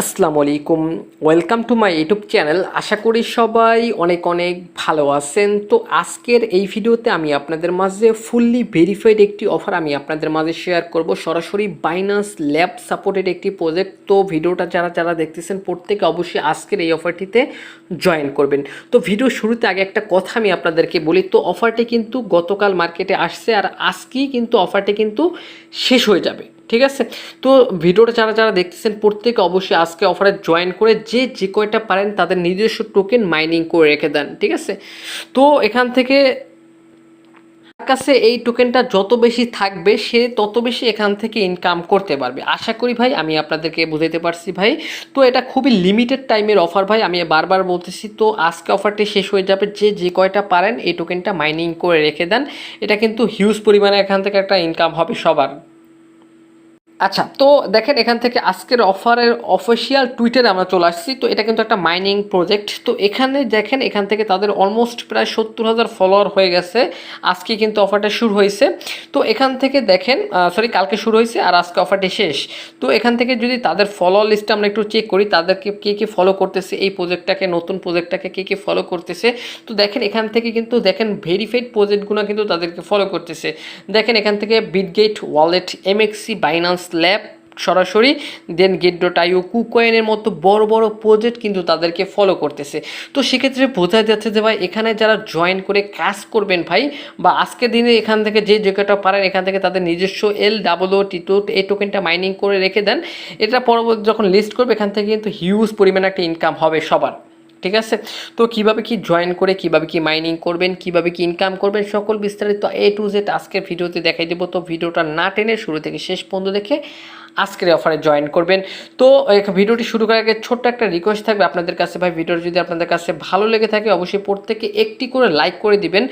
আসসালামু আলাইকুম। Welcome to my YouTube channel আশা করি সবাই অনেক অনেক ভালো আছেন। তো আজকের এই ভিডিওতে আমি আপনাদের মাঝে ফুললি ভেরিফাইড একটি অফার আমি আপনাদের মাঝে শেয়ার করব। সরাসরি বাইনান্স ল্যাব সাপোর্টেড একটি প্রজেক্ট তো ভিডিওটা যারা যারা দেখতেছেন, প্রত্যেকে অবশ্যই আজকের এই অফারটিতে জয়েন করবেন। তো ভিডিও শুরুতে আগে একটা কথা আমি আপনাদেরকে বলি। তো অফারটি কিন্তু গতকাল মার্কেটে আসছে আর আজকেই কিন্তু অফারটি কিন্তু শেষ হয়ে যাবে। ঠিক আছে? তো ভিডিওটা যারা যারা দেখতেছেন, প্রত্যেকে অবশ্যই আজকে অফারে জয়েন করে যে যে কয়টা পারেন তাদের নিজস্ব টোকেন মাইনিং করে রেখে দেন, ঠিক আছে? তো এখান থেকে কাছে এই টোকেনটা যত বেশি থাকবে, সে তত বেশি এখান থেকে ইনকাম করতে পারবে। আশা করি ভাই, আমি আপনাদেরকে বুঝাইতে পারছি ভাই। তো এটা খুবই লিমিটেড টাইমের অফার ভাই, আমি বারবার বলতেছি। তো আজকে অফারটি শেষ হয়ে যাবে, যে যে কয়টা পারেন, এই টোকেনটা মাইনিং করে রেখে দেন। এটা কিন্তু হিউজ পরিমাণে এখান থেকে একটা ইনকাম হবে সবার। আচ্ছা তো দেখেন এখান থেকে আজকের অফারের অফিসিয়াল টুইটারে আমরা চলে আসছি। তো এটা কিন্তু একটা মাইনিং প্রজেক্ট তো এখানে দেখেন, এখান থেকে তাদের অলমোস্ট প্রায় সত্তর হাজার ফলোয়ার হয়ে গেছে। আজকে কিন্তু অফারটা শুরু হয়েছে। তো এখান থেকে দেখেন সরি কালকে শুরু হয়েছে আর আজকে অফারটি শেষ। তো এখান থেকে যদি তাদের ফলোয়ার লিস্টটা আমরা একটু চেক করি, তাদেরকে কে কে ফলো করতেছে, এই প্রজেক্টটাকে নতুন প্রজেক্টটাকে কে কে ফলো করতেছে। তো দেখেন, এখান থেকে কিন্তু দেখেন ভেরিফাইড প্রজেক্টগুলো কিন্তু তাদেরকে ফলো করতেছে। দেখেন, এখান থেকে Bitget wallet MEXC Binance lab সরাসরি দেন গেট ডট আইও কুকয়েনের মতো বড় বড় প্রজেক্ট কিন্তু তাদেরকে ফলো করতেছে। তো সেক্ষেত্রে বোঝা যাচ্ছে যে ভাই, এখানে যারা জয়েন করে কাজ করবেন ভাই, বা আজকের দিনে এখান থেকে যে জায়গাটা পারেন, এখান থেকে তাদের নিজস্ব এল ডাবল ও টিটো, এই টোকেনটা মাইনিং করে রেখে দেন। এটা পরবর্তী যখন লিস্ট করবে, এখান থেকে কিন্তু হিউজ পরিমাণে একটা ইনকাম হবে সবার। ঠিক আছে? তো কীভাবে কি জয়েন করে, কীভাবে কি মাইনিং করবেন, কীভাবে কি ইনকাম করবেন, সকল বিস্তারিত এ টু জেড আজকের ভিডিওতে দেখাই দেবো। তো ভিডিওটা না টেনে শুরু থেকে শেষ পর্যন্ত দেখে আজকের অফারে জয়েন করবেন। তো ভিডিওটি শুরু করার আগে ছোট্ট একটা রিকোয়েস্ট থাকবে আপনাদের কাছে। ভাই, ভিডিওটা যদি আপনাদের কাছে ভালো লেগে থাকে, অবশ্যই প্রত্যেকে একটি করে লাইক করে দিবেন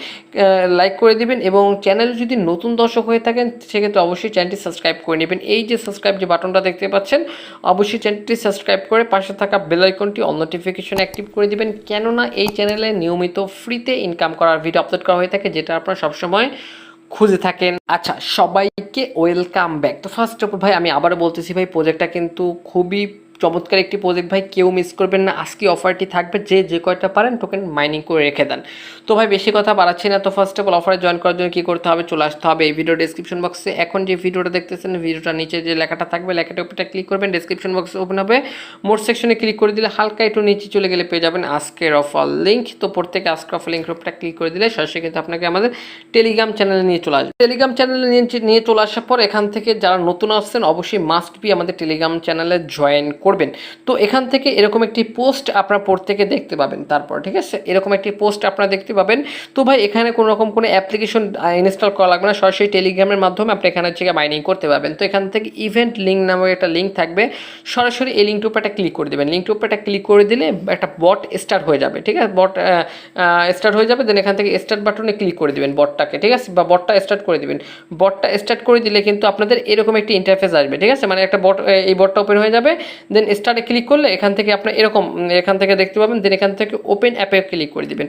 লাইক করে দিবেন এবং চ্যানেল যদি নতুন দর্শক হয়ে থাকেন, সেক্ষেত্রে অবশ্যই চ্যানেলটি সাবস্ক্রাইব করে নেবেন। এই যে সাবস্ক্রাইব যে বাটনটা দেখতে পাচ্ছেন, অবশ্যই চ্যানেলটি সাবস্ক্রাইব করে পাশে থাকা বেল আইকনটি অল নোটিফিকেশন অ্যাক্টিভ করে দিবেন। কেননা, এই চ্যানেলে নিয়মিত ফ্রিতে ইনকাম করার ভিডিও আপলোড করা হয়ে থাকে, যেটা আপনারা সবসময় খুঁজে থাকেন। আচ্ছা সবাইকে ওয়েলকাম ব্যাক তো ফার্স্ট অফ অল ভাই, আমি আবারও বলতেছি ভাই প্রজেক্টটা কিন্তু খুবই চমৎকার একটি প্রজেক্ট ভাই, কেউ মিস করবেন না। আজকে অফারটি থাকবে, যে যে কয়টা পারেন টোকেন মাইনিং করে রেখে দেন। তো ভাই, বেশি কথা বাড়াচ্ছি না। তো ফার্স্ট অফ অল অফারে জয়েন করার জন্য কী করতে হবে, চলে আসতে হবে এই ভিডিও ডিসক্রিপশন বক্সে এখন যে ভিডিওটা দেখতেছেন ভিডিওটা নিচে যে লেখাটা থাকবে, লেখাটার উপরটা ক্লিক করবেন ডিসক্রিপশন বক্সে ওপেন হবে। মোট সেকশনে ক্লিক করে দিলে হালকা একটু নিচে চলে গেলে পেয়ে যাবেন আজকের অফার লিঙ্ক তো প্রত্যেকে আজকের অফার লিঙ্কের উপরটা ক্লিক করে দিলে সরাসরি কিন্তু আপনাকে আমাদের টেলিগ্রাম চ্যানেলে নিয়ে চলে আসবে। টেলিগ্রাম চ্যানেলে নিয়ে চলে আসার পর এখান থেকে যারা নতুন আসছেন, অবশ্যই মাস্ট বি আমাদের টেলিগ্রাম চ্যানেলে জয়েন করবেন তো এখান থেকে এরকম একটি পোস্ট আপনারা প্রত্যেকে দেখতে পাবেন তারপর, ঠিক আছে? এরকম একটি পোস্ট আপনারা দেখতে পাবেন। তো ভাই, এখানে কোনো রকম কোনো অ্যাপ্লিকেশন ইনস্টল করা লাগবে না। সরাসরি টেলিগ্রামের মাধ্যমে আপনি এখানে থেকে মাইনিং করতে পারবেন। তো এখান থেকে ইভেন্ট লিঙ্ক নামে একটা লিঙ্ক থাকবে। সরাসরি এই লিঙ্কটির উপর ক্লিক করে দেবেন। লিঙ্কটির উপর ক্লিক করে দিলে একটা বট স্টার্ট হয়ে যাবে, ঠিক আছে? বট স্টার্ট হয়ে যাবে। দেন এখান থেকে স্টার্ট বাটনে ক্লিক করে দেবেন বটটাকে, ঠিক আছে? বা বটটা স্টার্ট করে দেবেন। বটটা স্টার্ট করে দিলে কিন্তু আপনাদের এরকম একটি ইন্টারফেস আসবে, ঠিক আছে? মানে একটা বট এই বটটা ওপেন হয়ে যাবে। দেন স্টার্টে ক্লিক করলে এখান থেকে আপনার এরকম, এখান থেকে দেখতে পাবেন দেন এখান থেকে ওপেন অ্যাপে ক্লিক করে দিবেন।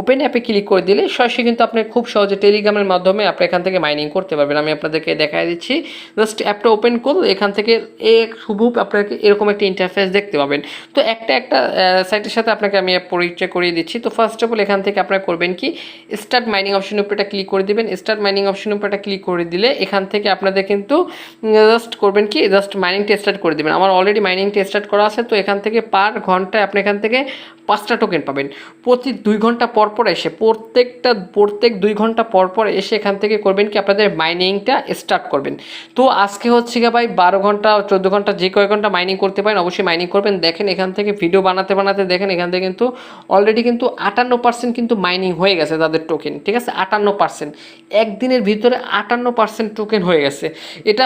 ওপেন অ্যাপে ক্লিক করে দিলে সরাসরি কিন্তু আপনি খুব সহজে টেলিগ্রামের মাধ্যমে আপনি এখান থেকে মাইনিং করতে পারবেন। আমি আপনাদেরকে দেখাই দিচ্ছি জাস্ট অ্যাপটা ওপেন করলে এখান থেকে এক হুবহুব আপনাকে এরকম একটা ইন্টারফেস দেখতে পাবেন। তো একটা একটা সাইটের সাথে আপনাকে আমি পরিচয় করিয়ে দিচ্ছি। তো ফার্স্ট অফ অল এখান থেকে আপনারা করবেন কি স্টার্ট মাইনিং অপশনের উপর একটা ক্লিক করে দিবেন। স্টার্ট মাইনিং অপশনের উপর একটা ক্লিক করে দিলে এখান থেকে আপনাদের কিন্তু জাস্ট করবেন কি জাস্ট মাইনিংটা স্টার্ট করে দেবেন। আমার অলরেডি মাইনিংটা স্টার্ট করা আছে, তো এখান থেকে পার ঘন্টায় আপনি এখান থেকে পাঁচটা টোকেন পাবেন। প্রতি দুই ঘণ্টা পর পর এসে, প্রত্যেকটা, প্রত্যেক দুই ঘণ্টা পর পর এসে এখান থেকে করবেন কি আপনাদের মাইনিংটা স্টার্ট করবেন। তো আজকে হচ্ছে গিয়ে ভাই বারো ঘণ্টা, চোদ্দ ঘণ্টা, যে কয়েক ঘণ্টা মাইনিং করতে পারেন, অবশ্যই মাইনিং করবেন। দেখেন এখান থেকে ভিডিও বানাতে বানাতে দেখেন এখান থেকে কিন্তু অলরেডি কিন্তু আটান্ন পার্সেন্ট কিন্তু মাইনিং হয়ে গেছে তাদের টোকেন ঠিক আছে? আটান্ন পার্সেন্ট একদিনের ভিতরে আটান্ন পার্সেন্ট টোকেন হয়ে গেছে। এটা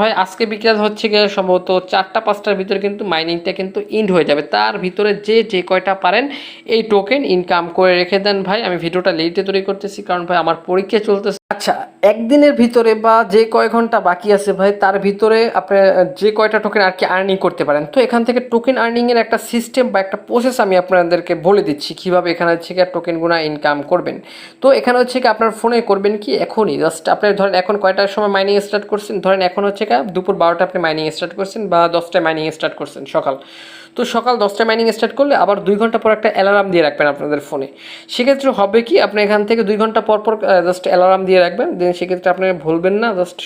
হয় আজকে বিকাল হচ্ছে গিয়ে সম্ভবত চারটা, পাঁচটার ভিতরে কিন্তু মাইনিংটা কিন্তু ইন্ড হয়ে যাবে। তার ভিতরে যে যে কয়টা পারেন, এই টোকেন ইনকাম করে রেখে দেন ভাই। আমি ভিডিওটা লেটে তৈরি করতেছি, কারণ ভাই আমার পরীক্ষা চলতেছে। আচ্ছা একদিনের ভিতরে বা যে কয় ঘণ্টা বাকি আছে ভাই, তার ভিতরে আপনি যে কয়টা টোকেন আর কি আর্নিং করতে পারেন। তো এখান থেকে টোকেন আর্নিংয়ের একটা সিস্টেম বা একটা প্রসেস আমি আপনাদেরকে বলে দিচ্ছি কীভাবে এখানে হচ্ছে কি টোকেনগুলো ইনকাম করবেন। তো এখানে হচ্ছে কি আপনার ফোনে করবেন কি এখনই জাস্ট আপনি ধরেন এখন কয়টার সময় মাইনিং স্টার্ট করছেন? ধরেন এখন হচ্ছে কি দুপুর বারোটা আপনি মাইনিং স্টার্ট করছেন বা দশটায় মাইনিং স্টার্ট করছেন সকাল। তো সকাল দশটায় মাইনিং স্টার্ট করলে আবার দুই ঘণ্টা পর একটা অ্যালার্ম দিয়ে রাখবেন আপনাদের ফোনে সেক্ষেত্রে হবে কি আপনি এখান থেকে দুই ঘণ্টা পর পর জাস্ট অ্যালার্ম দিয়ে রাখবেন দেন সেক্ষেত্রে আপনি ভুলবেন না জাস্ট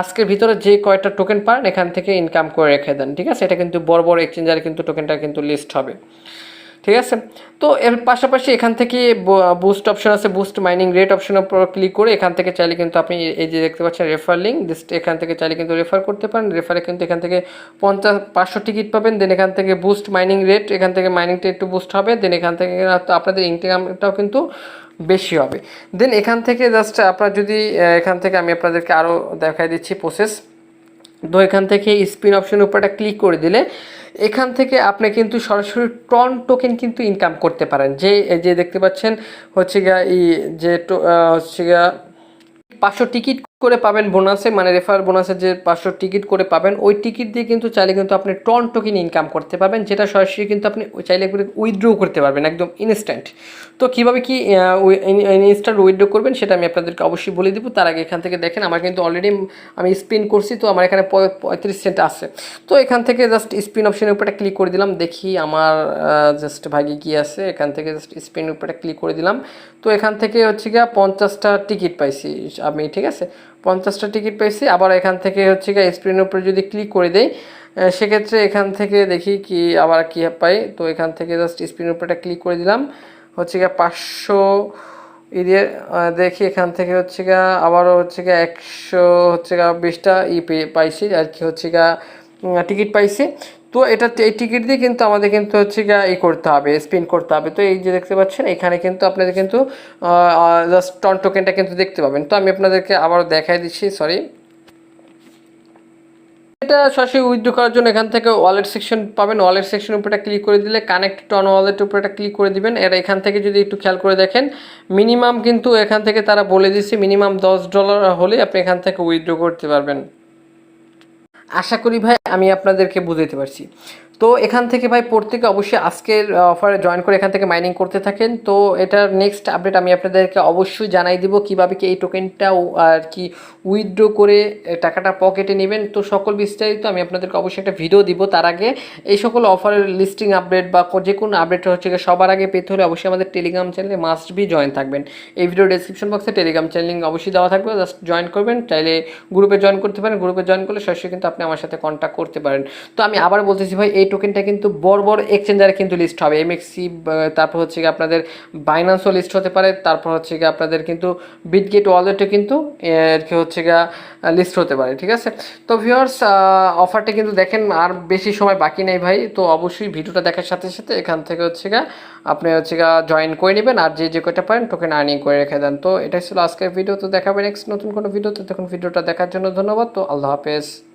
আজকের ভিতরে যে কয়েকটা টোকেন পান, এখান থেকে ইনকাম করে রেখে দেন, ঠিক আছে? এটা কিন্তু বড় বড় এক্সচেঞ্জারে কিন্তু টোকেনটা কিন্তু লিস্ট হবে, ঠিক আছে? তো এর পাশাপাশি এখান থেকে বুস্ট অপশন আছে বুস্ট মাইনিং রেট অপশনের উপর ক্লিক করে এখান থেকে চাইলে কিন্তু আপনি এই যে দেখতে পাচ্ছেন রেফার লিঙ্ক এখান থেকে চাইলে কিন্তু রেফার করতে পারেন রেফারে কিন্তু এখান থেকে পঞ্চাশ, পাঁচশো টিকিট পাবেন দেন এখান থেকে বুস্ট মাইনিং রেট এখান থেকে মাইনিংটা একটু বুস্ট হবে দেন এখান থেকে আপনাদের ইনকামটাও কিন্তু বেশি হবে। দেন এখান থেকে জাস্ট আপনার যদি এখান থেকে আমি আপনাদেরকে আরও দেখাই দিচ্ছি প্রসেস তো এখান থেকে স্পিন অপশনের উপরটা ক্লিক করে দিলে, এখান থেকে আপনি কিন্তু সরাসরি টন টোকেন কিন্তু ইনকাম করতে পারেন। যে যে দেখতে পাচ্ছেন, হচ্ছে গা এই যে হচ্ছে গা পাঁচশো টিকিট করে পাবেন বোনাসে মানে রেফার বোনাসে যে পাঁচশো টিকিট করে পাবেন, ওই টিকিট দিয়ে কিন্তু চাইলে কিন্তু আপনি টন টোকেন ইনকাম করতে পারবেন, যেটা সরাসরি কিন্তু আপনি চাইলে উইথড্র করতে পারবেন একদম ইনস্ট্যান্ট তো কীভাবে কি ইনস্ট্যান্ট উইথড্র করবেন সেটা আমি আপনাদেরকে অবশ্যই বলে দিব, তার আগে এখান থেকে দেখেন, আমার কিন্তু অলরেডি আমি স্পিন করছি, তো আমার এখানে পঁয়ত্রিশ সেন্ট আছে। তো এখান থেকে জাস্ট স্পিন অপশনের উপরে ক্লিক করে দিলাম, দেখি আমার জাস্ট ভাগে কি আছে, এখান থেকে জাস্ট স্পিন উপরে ক্লিক করে দিলাম। তো এখান থেকে হচ্ছে গিয়ে পঞ্চাশটা টিকিট পাইছি আমি, ঠিক আছে? পঞ্চাশটা টিকিট পেয়েছি। আবার এখান থেকে হচ্ছে গিয়ে স্ক্রিনের উপরে যদি ক্লিক করে দেই সেক্ষেত্রে এখান থেকে দেখি কি আবার কী পাই। তো এখান থেকে জাস্ট স্ক্রিনের উপরে ক্লিক করে দিলাম। হচ্ছে গিয়ে পাঁচশো ই দিয়ে দেখি এখান থেকে হচ্ছে গিয়ে আবারও হচ্ছে গিয়ে একশো হচ্ছে গিয়ে বিশটা ই পাইছি। আর কি হচ্ছে গিয়ে টিকিট পাইছি। তো এটা এই টিকিট দিয়ে কিন্তু আমাদের কিন্তু হচ্ছে ই করতে হবে স্পিন করতে হবে। তো এই যে দেখতে পাচ্ছেন, এখানে কিন্তু আপনাদের কিন্তু জাস্ট টন টোকেনটা কিন্তু দেখতে পাবেন। তো আমি আপনাদেরকে আবারও দেখাই দিচ্ছি সরি এটা সরাসরি উইথড্র করার জন্য এখান থেকে ওয়ালেট সেকশন পাবেন। ওয়ালেট সেকশন উপরে ক্লিক করে দিলে কানেক্ট টন ওয়ালেট উপরে একটা ক্লিক করে দিবেন। এর এখান থেকে যদি একটু খেয়াল করে দেখেন মিনিমাম কিন্তু এখান থেকে তারা বলে দিচ্ছে মিনিমাম দশ ডলার হলে আপনি এখান থেকে উইথড্র করতে পারবেন। আশা করি ভাই আমি আপনাদেরকে বুঝাইতে পারছি। তো এখান থেকে ভাই প্রত্যেকে অবশ্যই আজকের অফারে জয়েন করে এখান থেকে মাইনিং করতে থাকেন। তো এটার নেক্সট আপডেট আমি আপনাদেরকে অবশ্যই জানাই দিব কীভাবে কি এই টোকেনটা আর কি উইথড্র করে টাকাটা পকেটে নেবেন। তো সকল বিস্তারিত আমি আপনাদেরকে অবশ্যই একটা ভিডিও দিব তার আগে। এই সকল অফারের লিস্টিং আপডেট বা যে কোনো আপডেট হচ্ছে সবার আগে পেতে হলে অবশ্যই আমাদের টেলিগ্রাম চ্যানেলে মাস্ট বি জয়েন থাকবেন। এই ভিডিও ডিসক্রিপশন বক্সে টেলিগ্রাম চ্যানেল অবশ্যই দেওয়া থাকবে। জাস্ট জয়েন করবেন, চাইলে গ্রুপে জয়েন করতে পারেন। গ্রুপে জয়েন করলে সরাসরি কিন্তু আপনি আমার সাথে কন্ট্যাক্ট করতে পারেন। তো আমি আবার বলতেছি ভাই, এই টোকেনটা কিন্তু বড় বড় এক্সচেঞ্জারে কিন্তু লিস্ট হবে। এমএক্সি তারপর হচ্ছে গিয়ে আপনাদের বাইন্যান্সও লিস্ট হতে পারে। তারপর হচ্ছে গিয়ে আপনাদের কিন্তু বিটগেট ওয়ালেটও কিন্তু আর কি হচ্ছে গিয়ে লিস্ট হতে পারে, ঠিক আছে? তো ভিউয়ার্স অফারটা কিন্তু দেখেন, আর বেশি সময় বাকি নেই ভাই। তো অবশ্যই ভিডিওটা দেখার সাথে সাথে এখান থেকে হচ্ছে গিয়ে আপনি হচ্ছে গিয়ে জয়েন করে নেবেন, আর যে যে কয়টা পারেন টোকেন আর্নিং করে রেখে দেন। তো এটাই ছিল আজকের ভিডিও তো দেখাবে নেক্সট নতুন কোনো ভিডিওতে তখন ভিডিওটা দেখার জন্য ধন্যবাদ। তো আল্লাহ হাফেজ।